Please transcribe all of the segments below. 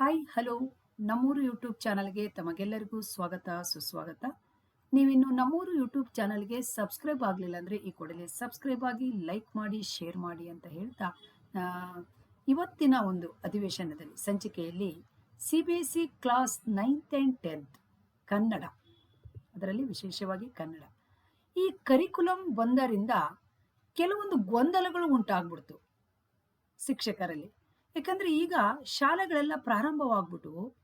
Hi hello ನಮ್ಮೂರು YouTube ಚಾನಲ್ಗೆ ತಮಗೆಲ್ಲರಿಗೂ ಸ್ವಾಗತ, ಸುಸ್ವಾಗತ. ನೀವಿನ್ನು ನಮ್ಮೂರು ಯೂಟ್ಯೂಬ್ ಚಾನಲ್ಗೆ ಸಬ್ಸ್ಕ್ರೈಬ್ ಆಗಲಿಲ್ಲ ಅಂದರೆ ಈ ಕೂಡಲೇ ಸಬ್ಸ್ಕ್ರೈಬ್ ಆಗಿ ಲೈಕ್ ಮಾಡಿ ಶೇರ್ ಮಾಡಿ ಅಂತ ಹೇಳ್ತಾ ಇವತ್ತಿನ ಒಂದು ಅಧಿವೇಶನದಲ್ಲಿ ಸಂಚಿಕೆಯಲ್ಲಿ C B S C class ninth and tenth Kannada, ಅದರಲ್ಲಿ ವಿಶೇಷವಾಗಿ ಕನ್ನಡ. ಈ ಕರಿಕುಲಂ ಒಂದರಿಂದ ಕೆಲವೊಂದು ಗೊಂದಲಗಳು ಉಂಟಾಗ್ಬಿಡ್ತು ಶಿಕ್ಷಕರಲ್ಲಿ. ಯಾಕಂದ್ರೆ ಈಗ ಶಾಲೆಗಳೆಲ್ಲ ಪ್ರಾರಂಭವಾಗ್ಬಿಟ್ಟು,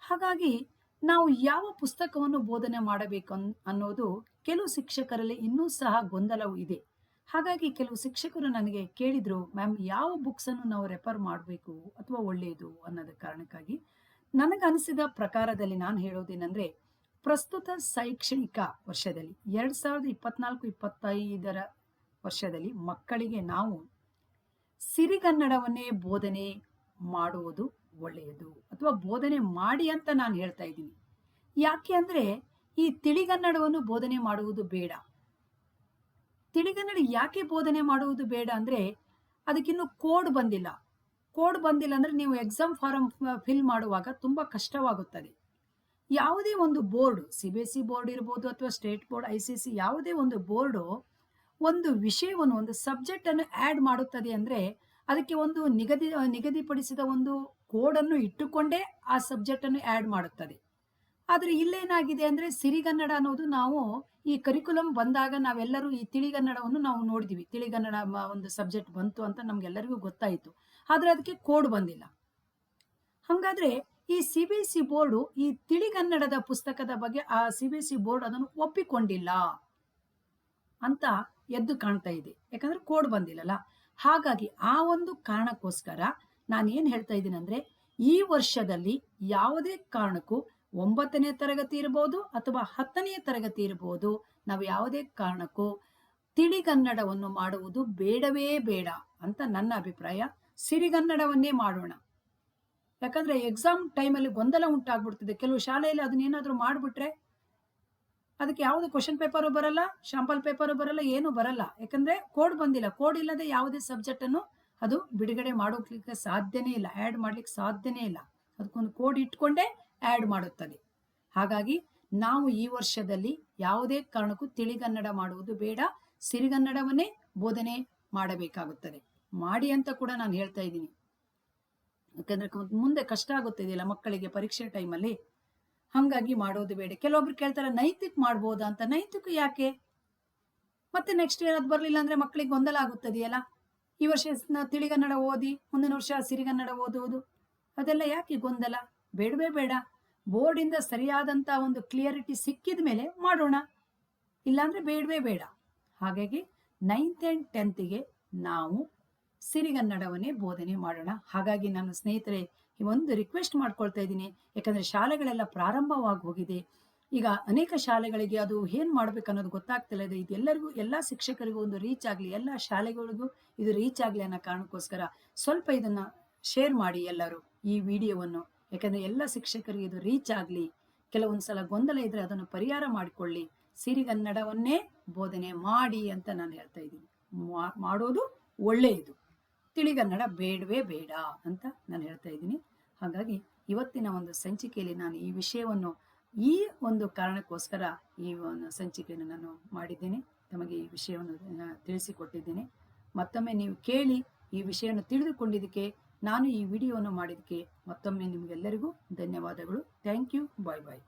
ಹಾಗಾಗಿ ನಾವು ಯಾವ ಪುಸ್ತಕವನ್ನು ಬೋಧನೆ ಮಾಡಬೇಕು ಅನ್ನೋದು ಕೆಲವು ಶಿಕ್ಷಕರಲ್ಲಿ ಇನ್ನೂ ಸಹ ಗೊಂದಲವು ಇದೆ. ಹಾಗಾಗಿ ಕೆಲವು ಶಿಕ್ಷಕರು ನನಗೆ ಕೇಳಿದ್ರು, ಮ್ಯಾಮ್, ಯಾವ ಬುಕ್ಸನ್ನು ನಾವು ರೆಫರ್ ಮಾಡಬೇಕು ಅಥವಾ ಒಳ್ಳೆಯದು ಅನ್ನೋದ ಕಾರಣಕ್ಕಾಗಿ. ನನಗನಿಸಿದ ಪ್ರಕಾರದಲ್ಲಿ ನಾನು ಹೇಳೋದೇನೆಂದರೆ, ಪ್ರಸ್ತುತ ಶೈಕ್ಷಣಿಕ ವರ್ಷದಲ್ಲಿ, ಎರಡ್ ಸಾವಿರದ ಇಪ್ಪತ್ನಾಲ್ಕು, ಇಪ್ಪತ್ತೈದರ ವರ್ಷದಲ್ಲಿ ಮಕ್ಕಳಿಗೆ ನಾವು ಸಿರಿಗನ್ನಡವನ್ನೇ ಬೋಧನೆ ಮಾಡುವುದು ಒಳ್ಳೆಯದು ಅಥವಾ ಬೋಧನೆ ಮಾಡಿ ಅಂತ ನಾನು ಹೇಳ್ತಾ ಇದ್ದೀನಿ. ಯಾಕೆ ಅಂದರೆ ಈ ತಿಳಿಗನ್ನಡವನ್ನು ಬೋಧನೆ ಮಾಡುವುದು ಬೇಡ. ತಿಳಿಗನ್ನಡ ಯಾಕೆ ಬೋಧನೆ ಮಾಡುವುದು ಬೇಡ ಅಂದ್ರೆ ಅದಕ್ಕಿನ್ನೂ ಕೋಡ್ ಬಂದಿಲ್ಲ. ಕೋಡ್ ಬಂದಿಲ್ಲ ಅಂದ್ರೆ ನೀವು ಎಕ್ಸಾಮ್ ಫಾರಂ ಫಿಲ್ ಮಾಡುವಾಗ ತುಂಬಾ ಕಷ್ಟವಾಗುತ್ತದೆ. ಯಾವುದೇ ಒಂದು board, C B S C board ಇರ್ಬೋದು ಅಥವಾ state board, I C C ಯಾವುದೇ ಒಂದು ಬೋರ್ಡು ಒಂದು ವಿಷಯವನ್ನು, ಒಂದು ಸಬ್ಜೆಕ್ಟ್ ಅನ್ನು ಆಡ್ ಮಾಡುತ್ತದೆ ಅಂದ್ರೆ ಅದಕ್ಕೆ ಒಂದು ನಿಗದಿ, ನಿಗದಿಪಡಿಸಿದ ಒಂದು ಕೋಡ್ ಅನ್ನು ಇಟ್ಟುಕೊಂಡೇ ಆ ಸಬ್ಜೆಕ್ಟ್ ಅನ್ನು ಆಡ್ ಮಾಡುತ್ತದೆ. ಆದರೆ ಇಲ್ಲೇನಾಗಿದೆ ಅಂದ್ರೆ ಸಿರಿಗನ್ನಡ ಅನ್ನೋದು ನಾವು ಈ ಕರಿಕುಲಮ್ ಬಂದಾಗ ನಾವೆಲ್ಲರೂ ಈ ತಿಳಿಗನ್ನಡವನ್ನು ನಾವು ನೋಡಿದ್ವಿ. ತಿಳಿಗನ್ನಡ ಒಂದು ಸಬ್ಜೆಕ್ಟ್ ಬಂತು ಅಂತ ನಮ್ಗೆಲ್ಲರಿಗೂ ಗೊತ್ತಾಯಿತು. ಆದರೆ ಅದಕ್ಕೆ ಕೋಡ್ ಬಂದಿಲ್ಲ. ಹಂಗಾದ್ರೆ ಈ ಸಿ ಬಿ ಸಿ ಬೋರ್ಡು ಈ ತಿಳಿಗನ್ನಡದ ಪುಸ್ತಕದ ಬಗ್ಗೆ ಆ ಸಿ ಬಿ ಸಿ ಬೋರ್ಡ್ ಅದನ್ನು ಒಪ್ಪಿಕೊಂಡಿಲ್ಲ ಅಂತ ಎದ್ದು ಕಾಣ್ತಾ ಇದೆ. ಯಾಕಂದ್ರೆ ಕೋಡ್ ಬಂದಿಲ್ಲಲ್ಲ. ಹಾಗಾಗಿ ಆ ಒಂದು ಕಾರಣಕ್ಕೋಸ್ಕರ ನಾನು ಏನು ಹೇಳ್ತಾ ಇದ್ದೀನಿ ಅಂದ್ರೆ, ಈ ವರ್ಷದಲ್ಲಿ ಯಾವುದೇ ಕಾರಣಕ್ಕೂ ಒಂಬತ್ತನೇ ತರಗತಿ ಇರಬಹುದು ಅಥವಾ ಹತ್ತನೆಯ ತರಗತಿ ಇರಬಹುದು ನಾವು ಯಾವುದೇ ಕಾರಣಕ್ಕೂ ತಿಳಿಗನ್ನಡವನ್ನು ಮಾಡುವುದು ಬೇಡವೇ ಬೇಡ ಅಂತ ನನ್ನ ಅಭಿಪ್ರಾಯ. ಸಿರಿಗನ್ನಡವನ್ನೇ ಮಾಡೋಣ. ಯಾಕಂದ್ರೆ ಎಕ್ಸಾಮ್ ಟೈಮಲ್ಲಿ ಗೊಂದಲ ಉಂಟಾಗ್ಬಿಡ್ತದೆ. ಕೆಲವು ಶಾಲೆಯಲ್ಲಿ ಅದನ್ನೇನಾದ್ರೂ ಮಾಡ್ಬಿಟ್ರೆ ಅದಕ್ಕೆ ಯಾವುದು ಕ್ವಶನ್ ಪೇಪರು ಬರಲ್ಲ ಶಾಂಪಲ್ ಪೇಪರು ಬರಲ್ಲ, ಏನು ಬರಲ್ಲ. ಯಾಕಂದ್ರೆ ಕೋಡ್ ಬಂದಿಲ್ಲ. ಕೋಡ್ ಇಲ್ಲದೆ ಯಾವುದೇ ಸಬ್ಜೆಕ್ಟ್ ಅನ್ನು ಅದು ಬಿಡುಗಡೆ ಮಾಡೋಕ್ಲಿಕ್ಕೆ ಸಾಧ್ಯನೇ ಇಲ್ಲ. ಆಡ್ ಮಾಡ್ಲಿಕ್ಕೆ ಸಾಧ್ಯನೇ ಇಲ್ಲ. ಅದಕ್ಕೊಂದು ಕೋಡ್ ಇಟ್ಕೊಂಡೇ ಆಡ್ ಮಾಡುತ್ತದೆ. ಹಾಗಾಗಿ ನಾವು ಈ ವರ್ಷದಲ್ಲಿ ಯಾವುದೇ ಕಾರಣಕ್ಕೂ ತಿಳಿಗನ್ನಡ ಮಾಡುವುದು ಬೇಡ. ಸಿರಿಗನ್ನಡವನ್ನೇ ಬೋಧನೆ ಮಾಡಬೇಕಾಗುತ್ತದೆ. ಮಾಡಿ ಅಂತ ಕೂಡ ನಾನು ಹೇಳ್ತಾ ಇದ್ದೀನಿ. ಯಾಕಂದ್ರೆ ಮುಂದೆ ಕಷ್ಟ ಆಗುತ್ತಿದೆಯಲ್ಲ ಮಕ್ಕಳಿಗೆ ಪರೀಕ್ಷೆ ಟೈಮಲ್ಲಿ ಹಂಗಾಗಿ ಮಾಡೋದು ಬೇಡ. ಕೆಲವೊಬ್ರು ಕೇಳ್ತಾರೆ, ನೈತಿಕ ಮಾಡ್ಬೋದಾ ಅಂತ. ನೈತಿಕ ಯಾಕೆ? ಮತ್ತೆ ನೆಕ್ಸ್ಟ್ ಇಯರ್ ಅದು ಬರಲಿಲ್ಲ ಅಂದ್ರೆ ಮಕ್ಕಳಿಗೆ ಗೊಂದಲ ಆಗುತ್ತದೆಯಲ್ಲ? ಈ ವರ್ಷ ತಿಳಿಗನ್ನಡ ಓದಿ, ಮುಂದಿನ ವರ್ಷ ಸಿರಿಗನ್ನಡ ಓದುವುದು, ಅದೆಲ್ಲ ಯಾಕೆ ಗೊಂದಲ? ಬೇಡವೇ ಬೇಡ. ಬೋರ್ಡಿಂದ ಸರಿಯಾದಂತ ಒಂದು ಕ್ಲಿಯರಿಟಿ ಸಿಕ್ಕಿದ ಮೇಲೆ ಮಾಡೋಣ. ಇಲ್ಲಾಂದ್ರೆ ಬೇಡವೇ ಬೇಡ. ಹಾಗಾಗಿ ನೈನ್ತ್ ಆ್ಯಂಡ್ ಟೆಂತ್ಗೆ ನಾವು ಸಿರಿಗನ್ನಡವನ್ನೇ ಬೋಧನೆ ಮಾಡೋಣ. ಹಾಗಾಗಿ ನಾನು ಸ್ನೇಹಿತರೆ ಒಂದು ರಿಕ್ವೆಸ್ಟ್ ಮಾಡ್ಕೊಳ್ತಾ ಇದ್ದೀನಿ. ಯಾಕಂದ್ರೆ ಶಾಲೆಗಳೆಲ್ಲ ಪ್ರಾರಂಭವಾಗಿ ಹೋಗಿದೆ. ಈಗ ಅನೇಕ ಶಾಲೆಗಳಿಗೆ ಅದು ಏನ್ ಮಾಡ್ಬೇಕು ಅನ್ನೋದು ಗೊತ್ತಾಗ್ತಿಲ್ಲ ಇದೆ. ಇದೆಲ್ಲರಿಗೂ ಎಲ್ಲ ಶಿಕ್ಷಕರಿಗೂ ಒಂದು ರೀಚ್ ಆಗಲಿ, ಎಲ್ಲ ಶಾಲೆಗಳಿಗೂ ಇದು ರೀಚ್ ಆಗಲಿ ಅನ್ನೋ ಕಾರಣಕ್ಕೋಸ್ಕರ ಸ್ವಲ್ಪ ಇದನ್ನ ಶೇರ್ ಮಾಡಿ ಎಲ್ಲರೂ ಈ ವಿಡಿಯೋವನ್ನು. ಯಾಕಂದ್ರೆ ಎಲ್ಲ ಶಿಕ್ಷಕರಿಗೆ ಇದು ರೀಚ್ ಆಗಲಿ, ಕೆಲವೊಂದು ಸಲ ಗೊಂದಲ ಇದ್ರೆ ಅದನ್ನು ಪರಿಹಾರ ಮಾಡಿಕೊಳ್ಳಿ. ಸಿರಿಗನ್ನಡವನ್ನೇ ಬೋಧನೆ ಮಾಡಿ ಅಂತ ನಾನು ಹೇಳ್ತಾ ಇದ್ದೀನಿ. ಮಾಡೋದು ಒಳ್ಳೆಯದು. ತಿಳಿಗನ್ನಡ ಬೇಡವೇ ಬೇಡ ಅಂತ ನಾನು ಹೇಳ್ತಾ ಇದ್ದೀನಿ. ಹಾಗಾಗಿ ಇವತ್ತಿನ ಒಂದು ಸಂಚಿಕೆಯಲ್ಲಿ ನಾನು ಈ ವಿಷಯವನ್ನು ಈ ಒಂದು ಕಾರಣಕ್ಕೋಸ್ಕರ ಈ ಒಂದು ಸಂಚಿಕೆಯನ್ನು ನಾನು ಮಾಡಿದ್ದೇನೆ. ತಮಗೆ ಈ ವಿಷಯವನ್ನು ತಿಳಿಸಿಕೊಟ್ಟಿದ್ದೇನೆ. ಮತ್ತೊಮ್ಮೆ ನೀವು ಕೇಳಿ ಈ ವಿಷಯವನ್ನು ತಿಳಿದುಕೊಂಡಿದ್ದಕ್ಕೆ ನಾನು ಈ ವಿಡಿಯೋವನ್ನು ಮಾಡಿದ್ದಕ್ಕೆ ಮತ್ತೊಮ್ಮೆ ನಿಮಗೆಲ್ಲರಿಗೂ ಧನ್ಯವಾದಗಳು. Thank you. Bye bye.